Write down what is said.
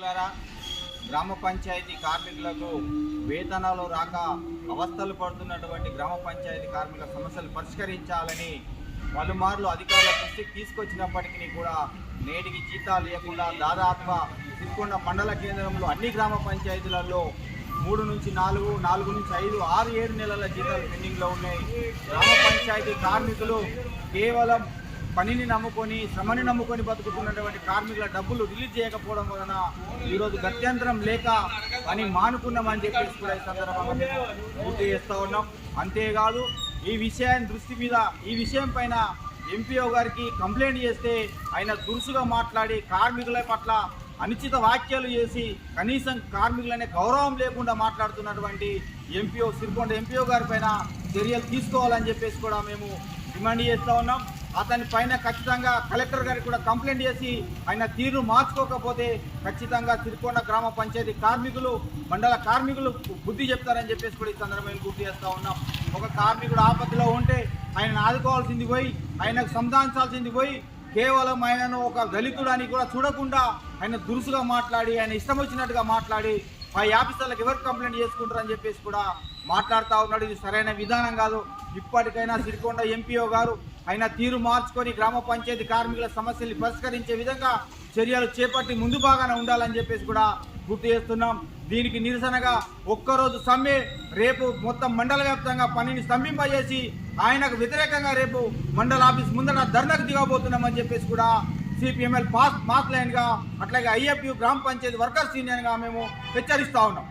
గ్రామ పంచాయతీ కార్మికులకు వేతనాలు రాక అవస్థలు పడుతున్నటువంటి గ్రామ పంచాయతీ కార్మికుల సమస్యలు పరిష్కరించాలని పలుమార్లు అధికారుల దృష్టికి తీసుకొచ్చినప్పటికీ కూడా నేటికి జీతాలు లేకుండా దాదాపు సిరికొండ మండల కేంద్రంలో అన్ని గ్రామ పంచాయతీలలో మూడు నుంచి నాలుగు నాలుగు నుంచి ఐదు ఆరు ఏడు నెలల జీతాలు పెండింగ్లో ఉన్నాయి. గ్రామ పంచాయతీ కార్మికులు కేవలం పనిని నమ్ముకొని శ్రమని నమ్ముకొని బతుకుతున్నటువంటి కార్మికుల డబ్బులు రిలీజ్ చేయకపోవడం వలన ఈరోజు గత్యంతరం లేక అని మానుకున్నామని చెప్పేసి కూడా ఈ సందర్భంగా పూర్తి చేస్తూ ఉన్నాం. అంతేకాదు ఈ విషయాన్ని దృష్టి మీద ఈ విషయం పైన ఎంపీఓ గారికి కంప్లైంట్ చేస్తే ఆయన దురుసుగా మాట్లాడి కార్మికుల పట్ల అనుచిత వ్యాఖ్యలు చేసి కనీసం కార్మికులనే గౌరవం లేకుండా మాట్లాడుతున్నటువంటి ఎంపీఓ సిరికొండ ఎంపీఓ గారి పైన చర్యలు తీసుకోవాలని చెప్పేసి కూడా మేము డిమాండ్ చేస్తూ ఉన్నాం. అతని పైన ఖచ్చితంగా కలెక్టర్ గారికి కూడా కంప్లైంట్ చేసి ఆయన తీరు మార్చుకోకపోతే ఖచ్చితంగా తిరుకొండ గ్రామ పంచాయతీ కార్మికులు మండల కార్మికులు బుద్ధి చెప్తారని చెప్పేసి కూడా ఈ సందర్భంగా గుర్తు చేస్తూ ఉన్నాం. ఒక కార్మికుడు ఆపత్తిలో ఉంటే ఆయనను ఆదుకోవాల్సింది పోయి ఆయనకు సంధానించాల్సింది పోయి కేవలం ఆయనను ఒక దళితుడు అని కూడా చూడకుండా ఆయన దురుసుగా మాట్లాడి ఆయన ఇష్టం వచ్చినట్టుగా మాట్లాడి మా ఆఫీసర్లకు ఎవరు కంప్లైంట్ చేసుకుంటారని చెప్పేసి కూడా మాట్లాడుతూ ఉన్నాడు. ఇది సరైన విధానం కాదు. ఇప్పటికైనా సిరికొండ ఎంపీఓ గారు ఆయన తీరు మార్చుకొని గ్రామ పంచాయతీ కార్మికుల సమస్యల్ని పరిష్కరించే విధంగా చర్యలు చేపట్టి ముందు బాగానే ఉండాలని చెప్పేసి కూడా గుర్తు చేస్తున్నాం. దీనికి నిరసనగా ఒక్కరోజు సమ్మె రేపు మొత్తం మండల వ్యాప్తంగా పనిని స్తంభింపజేసి ఆయనకు వ్యతిరేకంగా రేపు మండల ఆఫీస్ ముందర ధర్నాకు దిగబోతున్నామని చెప్పేసి కూడా సిపిఎంఎల్ పాస్ మాస్ లైన్గా అట్లాగే ఐఎఫ్యు గ్రామ పంచాయతీ వర్కర్స్ యూనియన్గా మేము హెచ్చరిస్తూ ఉన్నాం.